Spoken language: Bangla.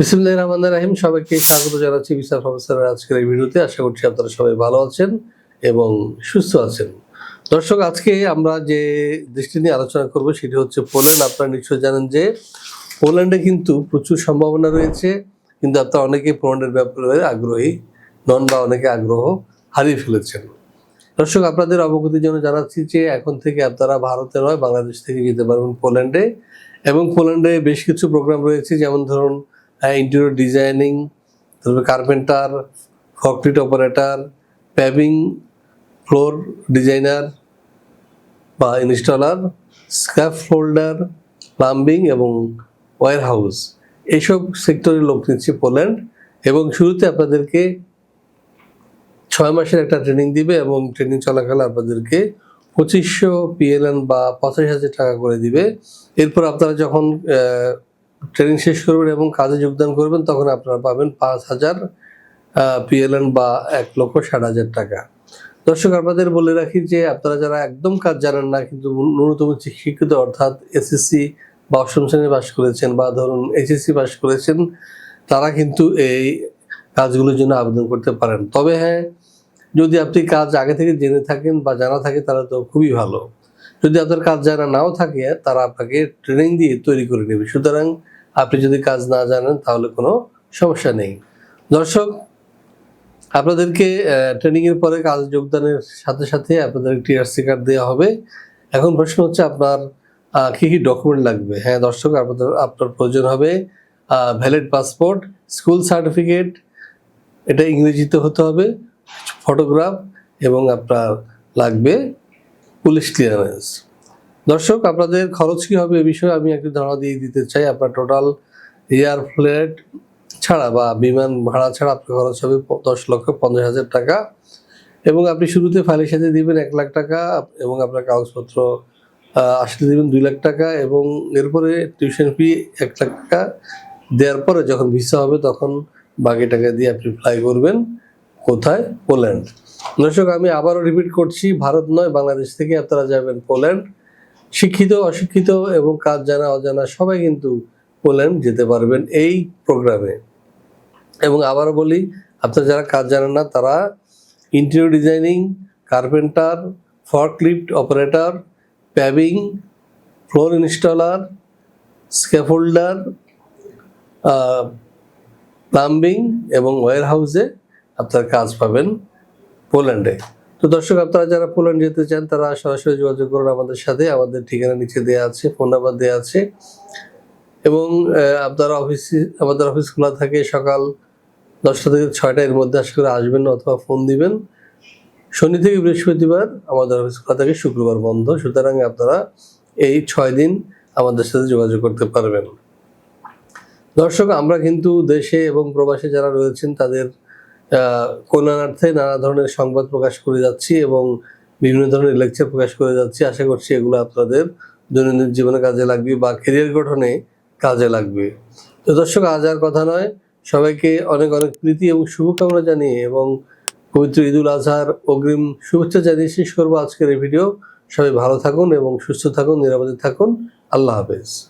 বিসমুল্লাহ রহমান রাহিম, সবাইকে স্বাগত জানাচ্ছি বিচার প্রফেসরের আজকের এই ভিডিওতে। আশা করছি আপনারা সবাই ভালো আছেন এবং সুস্থ আছেন। দর্শক, আজকে আমরা যে দৃষ্টি নিয়ে আলোচনা করব সেটি হচ্ছে পোল্যান্ড। আপনারা নিশ্চয়ই জানেন যে পোল্যান্ডে কিন্তু প্রচুর সম্ভাবনা রয়েছে, কিন্তু আপনারা অনেকেই পোল্যান্ডের ব্যাপারে আগ্রহী, নন বা অনেকে আগ্রহ হারিয়ে ফেলেছেন। দর্শক, আপনাদের অবগতির জন্য জানাচ্ছি যে এখন থেকে আপনারা ভারতে নয়, বাংলাদেশ থেকে যেতে পারবেন পোল্যান্ডে। এবং পোল্যান্ডে বেশ কিছু প্রোগ্রাম রয়েছে, যেমন ধরুন ইন্টেরিয়র ডিজাইনিং তারপরে carpenter forklift operator paving floor designer বা ইনস্টলার স্ক্যাপ ফোল্ডার প্লাম্বিং এবং ওয়ার হাউস এইসব সেক্টরের লোক নিচ্ছে পোল্যান্ড এবং শুরুতে আপনাদেরকে ছয় মাসের একটা ট্রেনিং দিবে এবং ট্রেনিং চলাকালে আপনাদেরকে পঁচিশশো পিএলএন বা পঁচাশ হাজার টাকা করে দিবে। এরপর আপনারা যখন ট্রেনিং শেষ করবেন এবং কাজে যোগদান করবেন, তখন আপনারা পাবেন পাঁচ হাজার পিএলএন বা এক লক্ষ ষাট হাজার টাকা। দর্শক, আপনাদের বলে রাখি যে আপনারা যারা একদম কাজ জানেন না, কিন্তু ন্যূনতম শিক্ষিত, অর্থাৎ এসএসসি বা অষ্টম শ্রেণি পাস করেছেন বা ধরুন এইচএসসি পাস করেছেন, তারা কিন্তু এই কাজগুলোর জন্য আবেদন করতে পারেন। তবে হ্যাঁ যদি আপনি কাজ আগে থেকে জেনে থাকেন বা জানা থাকে, তাহলে তো খুবই ভালো। যদি আপনার কাজ জানা নাও থাকে, তারা আপনাকে ট্রেনিং দিয়ে তৈরি করে নেবে। সুতরাং আপনি যদি কাজ না জানেন, তাহলে কোনো সমস্যা নেই। দর্শক, আপনাদেরকে ট্রেনিং এর পরে কাজ যোগদানের সাথে সাথে আপনাদের টিআরসি কার্ড দেওয়া হবে। এখন প্রশ্ন হচ্ছে আপনার কি কি ডকুমেন্ট লাগবে? হ্যাঁ দর্শক, আপনাদের, আপনার প্রয়োজন হবে ভ্যালিড পাসপোর্ট স্কুল সার্টিফিকেট এটা ইংরেজিতে হতে হবে ফটোগ্রাফ এবং আপনার লাগবে পুলিশ ক্লিয়ারেন্স দর্শক, আপনাদের খরচ কি হবে এ বিষয়ে আমি একটু ধারণা দিয়ে দিতে চাই। আপনার টোটাল এয়ার ফ্লাইট ছাড়া বা বিমান ভাড়া ছাড়া আপনার খরচ হবে দশ লক্ষ পঞ্চাশ হাজার টাকা। এবং আপনি শুরুতে ফাইলের সাথে দিবেন এক লাখ টাকা এবং আপনার কাগজপত্র আসলে দিবেন দুই লাখ টাকা এবং এরপরে টিউশন ফি এক লাখ টাকা। দেওয়ার পরে যখন ভিসা হবে তখন বাকি টাকা দিয়ে আপনি ফ্লাই করবেন। কোথায়? পোল্যান্ড। দর্শক, আমি আবারও রিপিট করছি, ভারত নয়, বাংলাদেশ থেকে আপনারা যাবেন পোল্যান্ড। শিক্ষিত, অশিক্ষিত এবং কাজ জানা, অজানা সবাই কিন্তু পোল্যান্ড যেতে পারবেন এই প্রোগ্রামে। এবং আবারও বলি, আপনারা যারা কাজ জানেন না, তারা interior designing carpenter forklift operator paving floor installer scaffolder plumbing এবং ওয়ার হাউসে আপনার কাজ পাবেন পোল্যান্ডে। তো দর্শক, আপনারা যারা পোল্যান্ড যেতে চান, তারা সরাসরি যোগাযোগ করুন আমাদের সাথে। আমাদের ঠিকানা নিচে দেওয়া আছে, ফোন নাম্বার দেওয়া আছে। এবং আপনার অফিস, আমাদের অফিস খোলা থাকে সকাল দশটা থেকে ছয়টা। এর মধ্যে আশা করে আসবেন অথবা ফোন দিবেন। শনি থেকে বৃহস্পতিবার আমাদের অফিস খোলা থাকে, শুক্রবার বন্ধ। সুতরাং আপনারা এই ছয় দিন আমাদের সাথে যোগাযোগ করতে পারবেন। দর্শক, আমরা কিন্তু দেশে এবং প্রবাসে যারা রয়েছেন, তাদের কল্যাণার্থে নানা ধরনের সংবাদ প্রকাশ করে যাচ্ছি এবং বিভিন্ন ধরনের লেকচার প্রকাশ করে যাচ্ছি। আশা করছি এগুলো আপনাদের দৈনন্দিন জীবনে কাজে লাগবে বা ক্যারিয়ার গঠনে কাজে লাগবে। তো দর্শক, আজ আর কথা নয়। সবাইকে অনেক অনেক প্রীতি এবং শুভকামনা জানিয়ে এবং পবিত্র ঈদুল আজহার অগ্রিম শুভেচ্ছা জানিয়ে শেষ করব আজকের এই ভিডিও। সবাই ভালো থাকুন এবং সুস্থ থাকুন, নিরাপদে থাকুন। আল্লাহ হাফেজ।